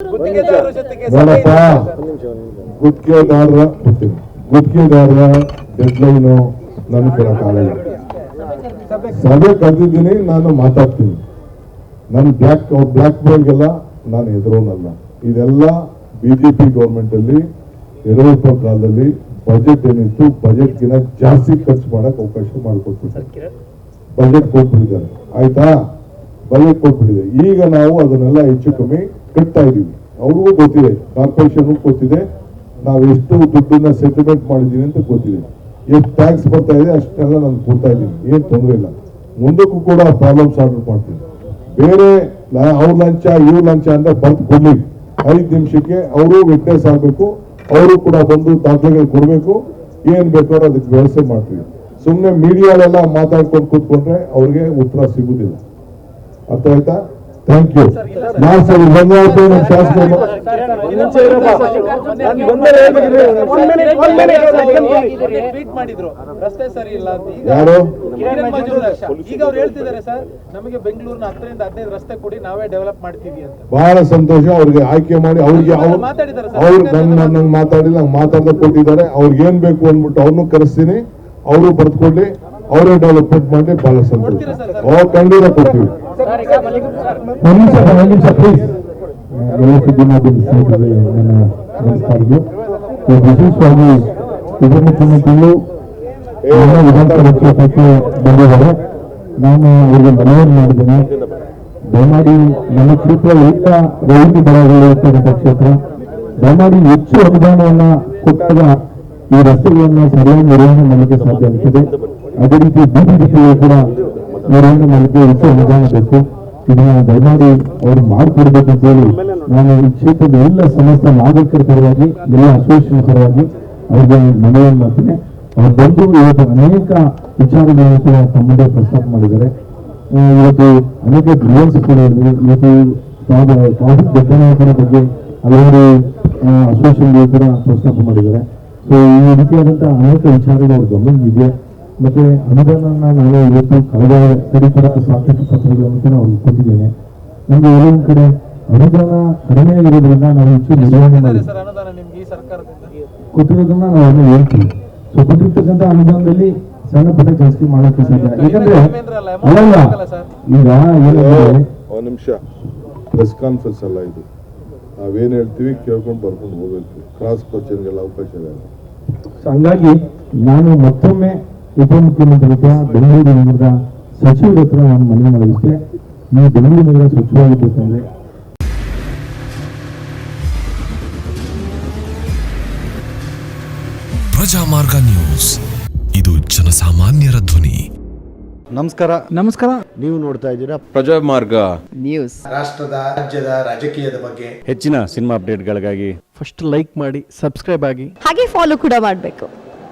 ಗುತ್ತಿಗೆದಾರರ ಜೊತೆಗೆ ನೋಡಪ್ಪ ಗುತ್ತಿಗೆದಾರರ ಗೊತ್ತಿಲ್ಲ. ಗುತ್ತಿಗೆದಾರರ ಡೆಡ್ಲೈನು ನನಗೆ ಕೊಡೋಕ್ಕಾಗಲ್ಲ ಸಭೆ ಕರೆದಿದ್ದೀನಿ ನಾನು ಮಾತಾಡ್ತೀನಿ. ನನ್ನ ಬ್ಲ್ಯಾಕ್ ಬ್ಲಾಕ್ ಬ್ಲ್ಯಾಕ್ ಮೇಲ್ಗೆಲ್ಲ ನಾನು ಎದುರೋನಲ್ಲ ಇದೆಲ್ಲ ಬಿಜೆಪಿ ಪಿ ಅಲ್ಲಿ ಯಡಿಯೂರಪ್ಪ ಕಾಲದಲ್ಲಿ ಬಜೆಟ್ ಏನಿತ್ತು ಬಜೆಟ್ಗಿಂತ ಜಾಸ್ತಿ ಖರ್ಚು ಮಾಡಕ್ ಅವಕಾಶ ಮಾಡಿಕೊಟ್ಬಿಟ್ಟಿದ್ದಾರೆ ಬಜೆಟ್ ಕೊಟ್ಬಿಟ್ಟಿದ್ದಾರೆ. ಆಯ್ತಾ? ಬಜೆಟ್ ಕೊಟ್ಬಿಟ್ಟಿದೆ ಈಗ ನಾವು ಅದನ್ನೆಲ್ಲ ಹೆಚ್ಚು ಕಮ್ಮಿ ಕಟ್ತಾ ಇದೀವಿ ಅವ್ರಿಗೂ ಗೊತ್ತಿದೆ ಕಾರ್ಪೊರೇಷನ್ ಗೊತ್ತಿದೆ. ನಾವು ಎಷ್ಟು ದುಡ್ಡನ್ನ ಸೆಟಲ್ಮೆಂಟ್ ಮಾಡಿದೀವಿ ಅಂತ ಗೊತ್ತಿದೆ. ಎಷ್ಟು ಟ್ಯಾಕ್ಸ್ ಬರ್ತಾ ಇದೆ ಅಷ್ಟೆಲ್ಲ ನಾನು ಕೊಡ್ತಾ ಇದ್ದೀನಿ. ಏನು ತೊಂದರೆ ಇಲ್ಲ. ಮುಂದಕ್ಕೂ ಕೂಡ ಪ್ರಾಬ್ಲಮ್ ಸಾಲ್ವ್ ಮಾಡ್ತೀನಿ. ಬೇರೆ ಅವ್ರ ಲಂಚ, ಇವ್ರ ಲಂಚ ಅಂತ ಬರ್ತ್ ಕೊಡ್ಲಿ. ಐದು ನಿಮಿಷಕ್ಕೆ ಅವರು ವಿಟ್ನೆಸ್ ಆಗಬೇಕು. ಅವರು ಕೂಡ ಬಂದು ದಾಖಲೆಗಳು ಕೊಡಬೇಕು. ಏನ್ ಬೇಕಾದ್ರೂ ಅದಕ್ಕೆ ವ್ಯವಸ್ಥೆ ಮಾಡ್ತೀವಿ. ಸುಮ್ಮನೆ ಮೀಡಿಯಾಲೆಲ್ಲ ಮಾತಾಡ್ಕೊಂಡು ಕೂತ್ಕೊಂಡ್ರೆ ಅವ್ರಿಗೆ ಉತ್ತರ ಸಿಗುದಿಲ್ಲ. ಅರ್ಥ ಆಯ್ತಾ? ಥ್ಯಾಂಕ್ ಯು ನಾವು ಸರ್ ಬಂದಾಯ್ತು ನಮ್ಮ ಶಾಸಕರು ರಸ್ತೆ ಸರಿ ಇಲ್ಲ ಯಾರು? ಈಗ ಅವ್ರು ಹೇಳ್ತಿದ್ದಾರೆ ಸರ್ ನಮಗೆ ಬೆಂಗಳೂರಿನ ಹತ್ತರಿಂದ ಹದಿನೈದು ರಸ್ತೆ ಕೊಡಿ ನಾವೇ ಡೆವಲಪ್ ಮಾಡ್ತೀವಿ ಅಂತ. ಬಹಳ ಸಂತೋಷ ಅವ್ರಿಗೆ ಆಯ್ಕೆ ಮಾಡಿ ಅವ್ರಿಗೆ ಅವ್ರು ಸರ್. ಅವ್ರು ನನ್ನ ನಂಗೆ ಮಾತಾಡಿಲ್ಲ ನಂಗೆ ಮಾತಾಡ್ದ ಕೊಟ್ಟಿದ್ದಾರೆ. ಅವ್ರಿಗೆ ಏನ್ ಬೇಕು ಅಂದ್ಬಿಟ್ಟು ಅವ್ರನ್ನೂ ಕರೆಸ್ತೀನಿ. ಅವರು ಬರ್ದ್ಕೊಡ್ಲಿ ಅವರೇ ಡೆವಲಪ್ಮೆಂಟ್ ಮಾಡಿ ಬಹಳ ಸಂತೋಷ ಖಂಡಿತ ಕೊಡ್ತೀವಿ. ಒಂದು ನಿಮಿಷ ಒಂದು ನಿಮಿಷ ಪ್ಲೀಸ್ ಎಲ್ಲ ಸುದ್ದಿಮಾಧ್ಯಮ ಸ್ನೇಹಿತರಿಗೆ ನನ್ನ ನಮಸ್ಕಾರಗಳು ಈ ವಿಶೇಷವಾಗಿ ಉಪಮುಖ್ಯಮಂತ್ರಿಗಳು ವಿಧಾನಸಭಾ ಕ್ಷೇತ್ರಕ್ಕೆ ಬಂದಿದ್ದಾರೆ. ನಾನು ಅವರಿಗೆ ಮನವಿಯನ್ನು ಮಾಡಿದ್ದೇನೆ. ದಯಮಾಡಿ ನಮ್ಮ ಕ್ಷೇತ್ರ ಏಕ ರೈಲು ಬರಗಳಿರ್ತಕ್ಕಂಥ ಕ್ಷೇತ್ರ ದಯಮಾಡಿ ಹೆಚ್ಚು ಅನುದಾನವನ್ನು ಕೊಟ್ಟಾಗ ಈ ರಸ್ತೆಗಳನ್ನು ಸರಿಯಾಗಿ ನಿರ್ವಹಣೆ ಮಾಡಲಿಕ್ಕೆ ಸಾಧ್ಯ ಆಗ್ತದೆ ಅದೇ ರೀತಿ ರೀತಿಯು ಕೂಡ ನಿರ್ವಹಣೆ ಮಾಡಲಿಕ್ಕೆ ಹೆಚ್ಚು ಅನುದಾನ ಬೇಕು ಇದನ್ನ ದಯಮಾಡಿ ಅವರು ಮಾಡಿಕೊಡ್ಬೇಕು ಅಂತ ಹೇಳಿ ನಾನು ಈ ಕ್ಷೇತ್ರದ ಎಲ್ಲ ಸಮಸ್ತ ನಾಗರಿಕರ ಪರವಾಗಿ, ಎಲ್ಲ ಅಸೋಸಿಯೇಷನ್ ಪರವಾಗಿ ಅವರಿಗೆ ಮನವಿಯನ್ನು ಮಾಡ್ತೀನಿ. ಅವ್ರು ಬಂದು ಇವತ್ತು ಅನೇಕ ವಿಚಾರಗಳನ್ನು ಕೂಡ ತಮ್ಮ ಪ್ರಸ್ತಾಪ ಮಾಡಿದ್ದಾರೆ. ಇವತ್ತು ಅನೇಕ ಗ್ರೀವನ್ಸ್ ಕೂಡ ಇದೆ ಇವತ್ತು ಟ್ರಾಫಿಕ್ ದಟ್ಟಣೆ ಬಗ್ಗೆ ಹಲವಾರು ಅಸೋಸಿಯೇಷನ್ಗಳು ಕೂಡ ಪ್ರಸ್ತಾಪ ಮಾಡಿದ್ದಾರೆ. ಸೊ ಈ ರೀತಿಯಾದಂತಹ ಅನೇಕ ವಿಚಾರಗಳು ಅವ್ರ ಗಮನವಿದೆ ಮತ್ತೆ ಅನುದಾನ ನಾವು ಇವತ್ತು ಕಳೆದ ಸರಿ ಕೂಡ ಸಾಕಷ್ಟು ಪತ್ರಗಳನ್ನು ಕೂಡ ಅವ್ರಿಗೆ ಕೊಟ್ಟಿದ್ದೇನೆ. ನಮ್ಗೆ ಒಂದೊಂದು ಕಡೆ ಅನುದಾನ ಕಡಿಮೆ ಇರೋದ್ರಿಂದ ನಾವು ಹೆಚ್ಚು ನಿರ್ವಹಣೆ ಮಾಡಿ ಸರ್ ಅನುದಾನ ನಿಮ್ಗೆ ಈ ಸರ್ಕಾರದಿಂದ? ಕೊಟ್ಟಿರೋದನ್ನ ನಾವು ಅದನ್ನ ಹೇಳ್ತೀವಿ. ಸೊ ಕೊಟ್ಟಿರ್ತಕ್ಕಂಥ ಅನುದಾನದಲ್ಲಿ ಸಣ್ಣ ಪುಟ್ಟ ಜಾಸ್ತಿ ಮಾಡೋಕೆ ಸಾಧ್ಯ ಯಾಕಂದ್ರೆ ಅಲ್ಲ. ಈಗ ಒಂದ್ ನಿಮಿಷ. ಪ್ರೆಸ್ ಕಾನ್ಫರೆನ್ಸ್ ಅಲ್ಲ ಇದು. ನಾವೇನ್ ಹೇಳ್ತೀವಿ ಕೇಳ್ಕೊಂಡು ಬರ್ಕೊಂಡು ಹೋಗ್ಬೇಕು. ಕ್ರಾಸ್ ಕ್ವಶನ್ಗೆಲ್ಲ ಅವಕಾಶ ಇದೆ. ಸೊ ಹಂಗಾಗಿ ನಾನು ಮತ್ತೊಮ್ಮೆ ಉಪಮುಖ್ಯಮಂತ್ರಿ ಹತ್ರ ಬೆಂಗಳೂರು ನಗರದ ಸಚಿವರ ಹತ್ರ ನಾನು ಮನವಿ ಮಾಡಿದ್ದೆ. ಈ ಬೆಂಗಳೂರು ನಗರ ಸ್ವಚ್ಛವಾಗಿರ್ಬೇಕಂದ್ರೆ ಪ್ರಜಾಮಾರ್ಗ ನ್ಯೂಸ್. ಇದು ಜನಸಾಮಾನ್ಯರ ಧ್ವನಿ. ನಮಸ್ಕಾರ. ನಮಸ್ಕಾರ. ನೀವು ನೋಡ್ತಾ ಇದ್ದೀರಾ ಪ್ರಜಾಮಾರ್ಗ ನ್ಯೂಸ್. ರಾಷ್ಟ್ರದ ರಾಜ್ಯದ ರಾಜಕೀಯದ ಬಗ್ಗೆ ಹೆಚ್ಚಿನ ಸಿನಿಮಾ ಅಪ್ಡೇಟ್ಗಳಿಗಾಗಿ ಫಸ್ಟ್ ಲೈಕ್ ಮಾಡಿ ಸಬ್ಸ್ಕ್ರೈಬ್ ಆಗಿ. ಹಾಗೆ ಫಾಲೋ ಕೂಡ ಮಾಡಬೇಕು.